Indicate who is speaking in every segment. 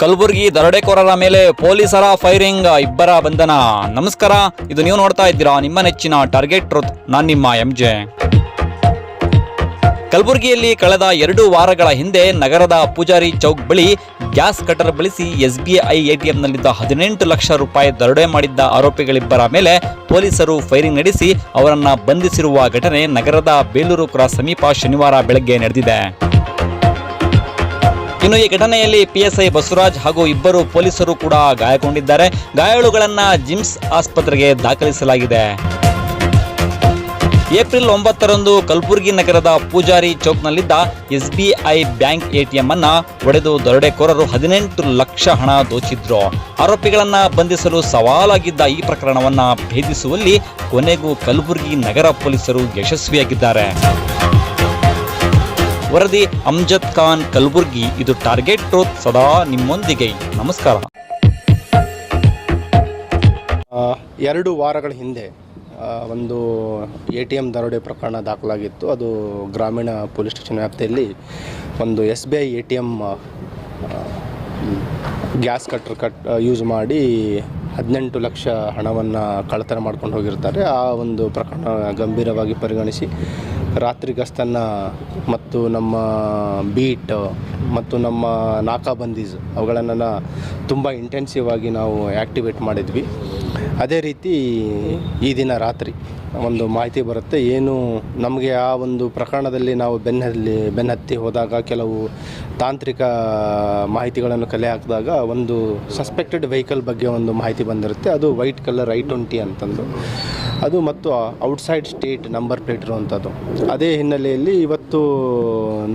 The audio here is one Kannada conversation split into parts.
Speaker 1: ಕಲಬುರಗಿ ದರೋಡೆಕೋರರ ಮೇಲೆ ಪೊಲೀಸರ ಫೈರಿಂಗ್ ಇಬ್ಬರ ಬಂಧನ. ನಮಸ್ಕಾರ, ಇದು ನೀವು ನೋಡ್ತಾ ಇದ್ದೀರಾ ನಿಮ್ಮ ನೆಚ್ಚಿನ ಟಾರ್ಗೆಟ್ ಟ್ರುತ್. ನಾನು ನಿಮ್ಮ ಎಂಜೆ. ಕಲಬುರಗಿಯಲ್ಲಿ ಕಳೆದ ಎರಡು ವಾರಗಳ ಹಿಂದೆ ನಗರದ ಪೂಜಾರಿ ಚೌಕ್ ಬಳಿ ಗ್ಯಾಸ್ ಕಟರ್ ಬಳಸಿ ಎಸ್ಬಿಐ ಎಟಿಎಂನಲ್ಲಿದ್ದ ಹದಿನೆಂಟು ಲಕ್ಷ ರೂಪಾಯಿ ದರೋಡೆ ಮಾಡಿದ್ದ ಆರೋಪಿಗಳಿಬ್ಬರ ಮೇಲೆ ಪೊಲೀಸರು ಫೈರಿಂಗ್ ನಡೆಸಿ ಅವರನ್ನು ಬಂಧಿಸಿರುವ ಘಟನೆ ನಗರದ ಬೇಲೂರು ಕ್ರಾಸ್ ಸಮೀಪ ಶನಿವಾರ ಬೆಳಗ್ಗೆ ನಡೆದಿದೆ. ಇನ್ನು ಈ ಘಟನೆಯಲ್ಲಿ ಪಿಎಸ್ಐ ಬಸವರಾಜ್ ಹಾಗೂ ಇಬ್ಬರು ಪೊಲೀಸರು ಕೂಡ ಗಾಯಗೊಂಡಿದ್ದಾರೆ. ಗಾಯಾಳುಗಳನ್ನ ಜಿಮ್ಸ್ ಆಸ್ಪತ್ರೆಗೆ ದಾಖಲಿಸಲಾಗಿದೆ. ಏಪ್ರಿಲ್ ಒಂಬತ್ತರಂದು ಕಲಬುರಗಿ ನಗರದ ಪೂಜಾರಿ ಚೌಕ್ನಲ್ಲಿದ್ದ ಎಸ್ಬಿಐ ಬ್ಯಾಂಕ್ ಎಟಿಎಂ ಅನ್ನ ಒಡೆದು ದರೋಡೆಕೋರರು ಹದಿನೆಂಟು ಲಕ್ಷ ಹಣ ದೋಚಿದ್ರು. ಆರೋಪಿಗಳನ್ನ ಬಂಧಿಸಲು ಸವಾಲಾಗಿದ್ದ ಈ ಪ್ರಕರಣವನ್ನ ಭೇದಿಸುವಲ್ಲಿ ಕೊನೆಗೂ ಕಲಬುರಗಿ ನಗರ ಪೊಲೀಸರು ಯಶಸ್ವಿಯಾಗಿದ್ದಾರೆ. ವರದಿ ಅಮ್ಜದ್ ಖಾನ್ ಕಲಬುರ್ಗಿ. ಇದು ಟಾರ್ಗೆಟ್ ಟ್ರೋತ್ ಸದಾ ನಿಮ್ಮೊಂದಿಗೆ. ನಮಸ್ಕಾರ.
Speaker 2: ಎರಡು ವಾರಗಳ ಹಿಂದೆ ಒಂದು ಎ ಟಿ ಎಂ ದರೋಡೆ ಪ್ರಕರಣ ದಾಖಲಾಗಿತ್ತು. ಅದು ಗ್ರಾಮೀಣ ಪೊಲೀಸ್ ಸ್ಟೇಷನ್ ವ್ಯಾಪ್ತಿಯಲ್ಲಿ ಒಂದು S B I A T M gas cutter cut use ಮಾಡಿ ಹದಿನೆಂಟು ಲಕ್ಷ ಹಣವನ್ನು ಕಳ್ಳತನ ಮಾಡ್ಕೊಂಡು ಹೋಗಿರ್ತಾರೆ. ಆ ಒಂದು ಪ್ರಕರಣ ಗಂಭೀರವಾಗಿ ಪರಿಗಣಿಸಿ ರಾತ್ರಿ ಗಸ್ತನ್ನು ಮತ್ತು ನಮ್ಮ ಬೀಟ್ ಮತ್ತು ನಮ್ಮ ನಾಕಾಬಂದೀಸ್ ಅವುಗಳನ್ನು ತುಂಬ ಇಂಟೆನ್ಸಿವ್ ಆಗಿ ನಾವು ಆ್ಯಕ್ಟಿವೇಟ್ ಮಾಡಿದ್ವಿ. ಅದೇ ರೀತಿ ಈ ದಿನ ರಾತ್ರಿ ಒಂದು ಮಾಹಿತಿ ಬರುತ್ತೆ. ಏನು ನಮಗೆ ಆ ಒಂದು ಪ್ರಕರಣದಲ್ಲಿ ನಾವು ಬೆನ್ನಲ್ಲಿ ಬೆನ್ನತ್ತಿ ಹೋದಾಗ ಕೆಲವು ತಾಂತ್ರಿಕ ಮಾಹಿತಿಗಳನ್ನು ಕಲೆ ಹಾಕಿದಾಗ ಒಂದು ಸಸ್ಪೆಕ್ಟೆಡ್ ವೆಹಿಕಲ್ ಬಗ್ಗೆ ಒಂದು ಮಾಹಿತಿ ಬಂದಿರುತ್ತೆ. ಅದು ವೈಟ್ ಕಲರ್ ಐ ಟ್ವೆಂಟಿ ಅಂತಂದು. ಅದು ಮತ್ತು ಔಟ್ಸೈಡ್ ಸ್ಟೇಟ್ ನಂಬರ್ ಪ್ಲೇಟ್ ಇರುವಂಥದ್ದು. ಅದೇ ಹಿನ್ನೆಲೆಯಲ್ಲಿ ಇವತ್ತು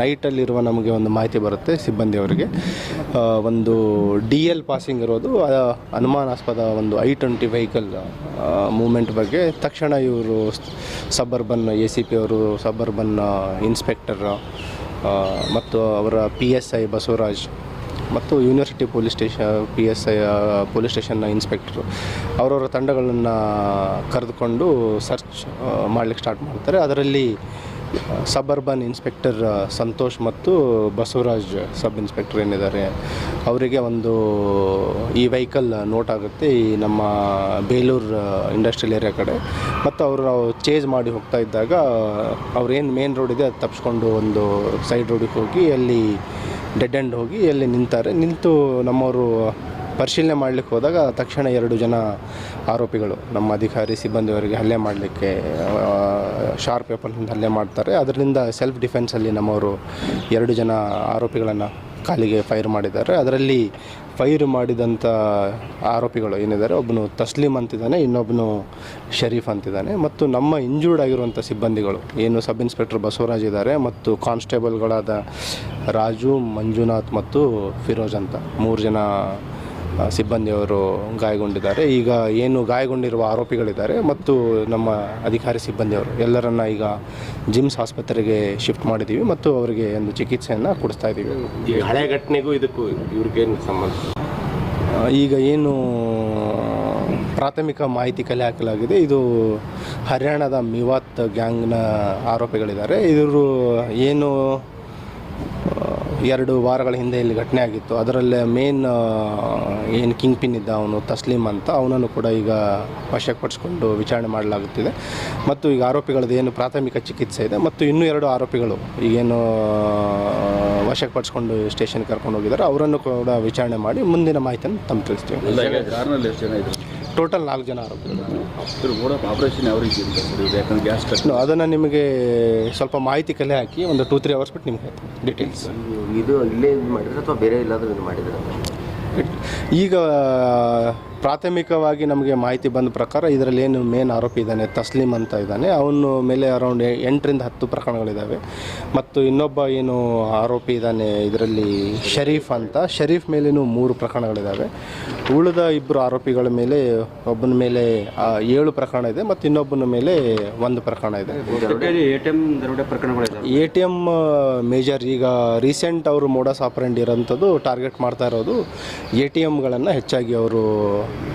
Speaker 2: ನೈಟಲ್ಲಿರುವ ನಮಗೆ ಒಂದು ಮಾಹಿತಿ ಬರುತ್ತೆ ಸಿಬ್ಬಂದಿಯವರಿಗೆ. ಒಂದು ಡಿ ಎಲ್ ಪಾಸಿಂಗ್ ಇರೋದು ಅನುಮಾನಾಸ್ಪದ ಒಂದು ಐ ಟ್ವೆಂಟಿ ವೆಹಿಕಲ್ ಮೂಮೆಂಟ್ ಬಗ್ಗೆ. ತಕ್ಷಣ ಇವರು ಸಬರ್ಬನ್ ಎ ಸಿ ಪಿ ಅವರು ಸಬ್ಬರ್ಬನ್ ಇನ್ಸ್ಪೆಕ್ಟರ್ ಮತ್ತು ಅವರ ಪಿ ಎಸ್ ಐ ಬಸವರಾಜ್ ಮತ್ತು university police station P S I police ಸ್ಟೇಷನ್ನ inspector. ಅವರವರ ತಂಡಗಳನ್ನು ಕರೆದುಕೊಂಡು ಸರ್ಚ್ ಮಾಡಲಿಕ್ಕೆ ಸ್ಟಾರ್ಟ್ ಮಾಡ್ತಾರೆ. ಅದರಲ್ಲಿ ಸಬರ್ಬನ್ ಇನ್ಸ್ಪೆಕ್ಟರ್ ಸಂತೋಷ್ ಮತ್ತು ಬಸವರಾಜ್ ಸಬ್ ಇನ್ಸ್ಪೆಕ್ಟರ್ ಏನಿದ್ದಾರೆ, ಅವರಿಗೆ ಒಂದು ಈ ವೆಹಿಕಲ್ ನೋಟ್ ಆಗುತ್ತೆ ಈ ನಮ್ಮ ಬೇಲೂರು ಇಂಡಸ್ಟ್ರಿಯಲ್ ಏರಿಯಾ ಕಡೆ. ಮತ್ತು ಅವರು ಚೇಂಜ್ ಮಾಡಿ ಹೋಗ್ತಾ ಇದ್ದಾಗ ಅವ್ರೇನು ಮೇನ್ ರೋಡ್ ಇದೆ ಅದು ತಪ್ಪಿಸ್ಕೊಂಡು ಒಂದು ಸೈಡ್ ರೋಡಿಗೆ ಹೋಗಿ ಅಲ್ಲಿ ಡೆಡ್ ಎಂಡ್ ಹೋಗಿ ಅಲ್ಲಿ ನಿಂತಾರೆ. ನಿಂತು ನಮ್ಮವರು ಪರಿಶೀಲನೆ ಮಾಡಲಿಕ್ಕೆ ಹೋದಾಗ ತಕ್ಷಣ ಎರಡು ಜನ ಆರೋಪಿಗಳು ನಮ್ಮ ಅಧಿಕಾರಿ, ಸಿಬ್ಬಂದಿಯವರಿಗೆ ಹಲ್ಲೆ ಮಾಡಲಿಕ್ಕೆ ಶಾರ್ಪ್ ವೆಪನ್ ಹಲ್ಲೆ ಮಾಡ್ತಾರೆ. ಅದರಿಂದ ಸೆಲ್ಫ್ ಡಿಫೆನ್ಸಲ್ಲಿ ನಮ್ಮವರು ಎರಡು ಜನ ಆರೋಪಿಗಳನ್ನು ಕಾಲಿಗೆ ಫೈರ್ ಮಾಡಿದ್ದಾರೆ. ಅದರಲ್ಲಿ ಫೈರ್ ಮಾಡಿದಂಥ ಆರೋಪಿಗಳು ಏನಿದ್ದಾರೆ ಒಬ್ಬನು ತಸ್ಲೀಮ್ ಅಂತಿದ್ದಾನೆ ಇನ್ನೊಬ್ಬನು ಶರೀಫ್ ಅಂತಿದ್ದಾನೆ. ಮತ್ತು ನಮ್ಮ ಇಂಜೂರ್ಡ್ ಆಗಿರುವಂಥ ಸಿಬ್ಬಂದಿಗಳು, ಏನು ಸಬ್ ಇನ್ಸ್ಪೆಕ್ಟರ್ ಬಸವರಾಜ್ ಇದ್ದಾರೆ ಮತ್ತು ಕಾನ್ಸ್ಟೇಬಲ್ಗಳಾದ ರಾಜು, ಮಂಜುನಾಥ್ ಮತ್ತು ಫಿರೋಜ್ ಅಂತ ಮೂರು ಜನ ಸಿಬ್ಬಂದಿಯವರು ಗಾಯಗೊಂಡಿದ್ದಾರೆ. ಈಗ ಏನು ಗಾಯಗೊಂಡಿರುವ ಆರೋಪಿಗಳಿದ್ದಾರೆ ಮತ್ತು ನಮ್ಮ ಅಧಿಕಾರಿ ಸಿಬ್ಬಂದಿಯವರು ಎಲ್ಲರನ್ನ ಈಗ ಜಿಮ್ಸ್ ಆಸ್ಪತ್ರೆಗೆ ಶಿಫ್ಟ್ ಮಾಡಿದ್ದೀವಿ ಮತ್ತು ಅವರಿಗೆ ಒಂದು ಚಿಕಿತ್ಸೆಯನ್ನು ಕೊಡಿಸ್ತಾ ಇದ್ದೀವಿ
Speaker 3: ಈ ಹಳೆ ಘಟನೆಗೂ ಇದಕ್ಕೂ ಇವ್ರಿಗೇನು ಸಂಬಂಧ?
Speaker 2: ಈಗ ಏನು ಪ್ರಾಥಮಿಕ ಮಾಹಿತಿ ಕಲೆ ಹಾಕಲಾಗಿದೆ. ಇದು ಹರ್ಯಾಣದ ಮಿವಾತ್ ಗ್ಯಾಂಗ್ನ ಆರೋಪಿಗಳಿದ್ದಾರೆ. ಇವರು ಏನು ಎರಡು ವಾರಗಳ ಹಿಂದೆ ಇಲ್ಲಿ ಘಟನೆ ಆಗಿತ್ತು. ಅದರಲ್ಲೇ ಮೇನ್ ಏನು ಕಿಂಗ್ ಪಿನ್ ಇದ್ದ ಅವನು ತಸ್ಲೀಮ್ ಅಂತ, ಅವನನ್ನು ಕೂಡ ಈಗ ವಶಪಡಿಸ್ಕೊಂಡು ವಿಚಾರಣೆ ಮಾಡಲಾಗುತ್ತಿದೆ. ಮತ್ತು ಈಗ ಆರೋಪಿಗಳದ್ದು ಏನು ಪ್ರಾಥಮಿಕ ಚಿಕಿತ್ಸೆ ಇದೆ, ಮತ್ತು ಇನ್ನೂ ಎರಡು ಆರೋಪಿಗಳು ಈಗೇನು ವಶಪಡಿಸ್ಕೊಂಡು ಸ್ಟೇಷನ್ ಕರ್ಕೊಂಡು ಹೋಗಿದ್ದಾರೆ. ಅವರನ್ನು ಕೂಡ ವಿಚಾರಣೆ ಮಾಡಿ ಮುಂದಿನ ಮಾಹಿತಿಯನ್ನು ತಮ್ಮ ತಿಳಿಸ್ತೀವಿ. ಟೋಟಲ್ ನಾಲ್ಕು ಜನ ಆರೋಪಿಗಳು.
Speaker 4: ಆಪರೇಷನ್ ಯಾವ ರೀತಿ ಇರುತ್ತೆ ಸರ್? ಇದು ಯಾಕಂದ್ರೆ ಗ್ಯಾಸ್ ಕಟ್
Speaker 2: ಅದನ್ನು ನಿಮಗೆ ಸ್ವಲ್ಪ ಮಾಹಿತಿ ಕಲೆ ಹಾಕಿ ಒಂದು ಟೂ ತ್ರೀ ಅವರ್ಸ್ ಬಿಟ್ಟು ನಿಮ್ಗೆ ಹೇಳ್ತೀನಿ ಡೀಟೇಲ್ಸ್
Speaker 3: ಇದು ಇಲ್ಲೇ ಇದು ಮಾಡಿದ್ರೆ ಅಥವಾ ಬೇರೆ ಎಲ್ಲಾದರೂ ಇದು ಮಾಡಿದ್ರೆ?
Speaker 2: ಈಗ ಪ್ರಾಥಮಿಕವಾಗಿ ನಮಗೆ ಮಾಹಿತಿ ಬಂದ ಪ್ರಕಾರ ಇದರಲ್ಲಿ ಏನು ಮೇನ್ ಆರೋಪಿ ಇದ್ದಾನೆ ತಸ್ಲೀಮ್ ಅಂತ ಇದ್ದಾನೆ. ಅವನು ಮೇಲೆ ಅರೌಂಡ್ ಎಂಟರಿಂದ ಹತ್ತು ಪ್ರಕರಣಗಳಿದ್ದಾವೆ. ಮತ್ತು ಇನ್ನೊಬ್ಬ ಏನು ಆರೋಪಿ ಇದ್ದಾನೆ ಇದರಲ್ಲಿ ಶರೀಫ್ ಅಂತ. ಶರೀಫ್ ಮೇಲೇನು ಮೂರು ಪ್ರಕರಣಗಳಿದ್ದಾವೆ. ಉಳಿದ ಇಬ್ಬರು ಆರೋಪಿಗಳ ಮೇಲೆ ಒಬ್ಬನ ಮೇಲೆ ಏಳು ಪ್ರಕರಣ ಇದೆ ಮತ್ತು ಇನ್ನೊಬ್ಬನ ಮೇಲೆ ಒಂದು ಪ್ರಕರಣ ಇದೆ.
Speaker 4: ಎ ಟಿ
Speaker 2: ಎಂ ಮೇಜರ್ ಈಗ ರೀಸೆಂಟ್ ಅವರು ಮೋಡಸ್ ಆಪರೆಂಟ್ ಇರೋಂಥದ್ದು ಟಾರ್ಗೆಟ್ ಮಾಡ್ತಾ ಇರೋದು. ಎ ಟಿ ಎಮ್ಗಳನ್ನು ಹೆಚ್ಚಾಗಿ ಅವರು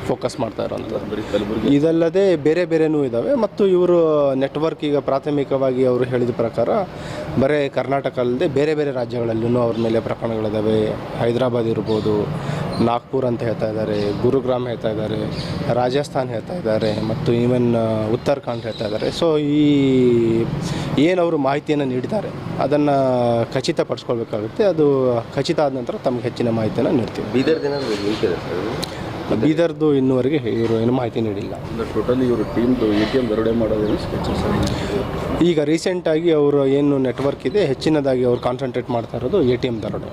Speaker 2: ಫೋಕಸ್ ಮಾಡ್ತಾ
Speaker 4: ಕಲಬುರಗಿ?
Speaker 2: ಇದಲ್ಲದೆ ಬೇರೆ ಬೇರೆನೂ ಇದ್ದಾವೆ ಮತ್ತು ಇವರು ನೆಟ್ವರ್ಕ್ ಈಗ ಪ್ರಾಥಮಿಕವಾಗಿ ಅವರು ಹೇಳಿದ ಪ್ರಕಾರ ಬರೀ ಕರ್ನಾಟಕ ಅಲ್ಲದೆ ಬೇರೆ ಬೇರೆ ರಾಜ್ಯಗಳಲ್ಲೂ ಅವ್ರ ಮೇಲೆ ಪ್ರಕರಣಗಳಿದ್ದಾವೆ ಹೈದರಾಬಾದ್ ಇರ್ಬೋದು ನಾಗ್ಪುರ್ ಅಂತ ಹೇಳ್ತಾ ಇದ್ದಾರೆ ಗುರುಗ್ರಾಮ್ ಹೇಳ್ತಾ ಇದ್ದಾರೆ ರಾಜಸ್ಥಾನ್ ಹೇಳ್ತಾ ಇದ್ದಾರೆ ಮತ್ತು ಈವನ್ ಉತ್ತರಾಖಂಡ್ ಹೇಳ್ತಾ ಇದ್ದಾರೆ. ಸೊ ಈ ಏನು ಅವರು ಮಾಹಿತಿಯನ್ನು ನೀಡಿದ್ದಾರೆ ಅದನ್ನು ಖಚಿತಪಡಿಸ್ಕೊಳ್ಬೇಕಾಗುತ್ತೆ. ಅದು ಖಚಿತ ಆದ ನಂತರ ತಮಗೆ ಹೆಚ್ಚಿನ ಮಾಹಿತಿಯನ್ನು ನೀಡ್ತೀವಿ.
Speaker 3: ಬೀದರ್ ದಿನ
Speaker 2: ಬೀದರ್ದು ಇನ್ನುವರೆಗೆ ಇವರು ಏನು ಮಾಹಿತಿ ನೀಡಿಲ್ಲ.
Speaker 4: ಟೋಟಲಿ ಇವರು ಟೀಮ್ದು ಎ ಟಿ ಎಂ ದರೋಡೆ ಮಾಡೋದೇನು
Speaker 2: ಈಗ ರೀಸೆಂಟಾಗಿ ಅವರು ಏನು ನೆಟ್ವರ್ಕ್ ಇದೆ ಹೆಚ್ಚಿನದಾಗಿ ಅವರು ಕಾನ್ಸಂಟ್ರೇಟ್ ಮಾಡ್ತಾ ಇರೋದು ಎ ಟಿ ಎಂ ದರೋಡೆ.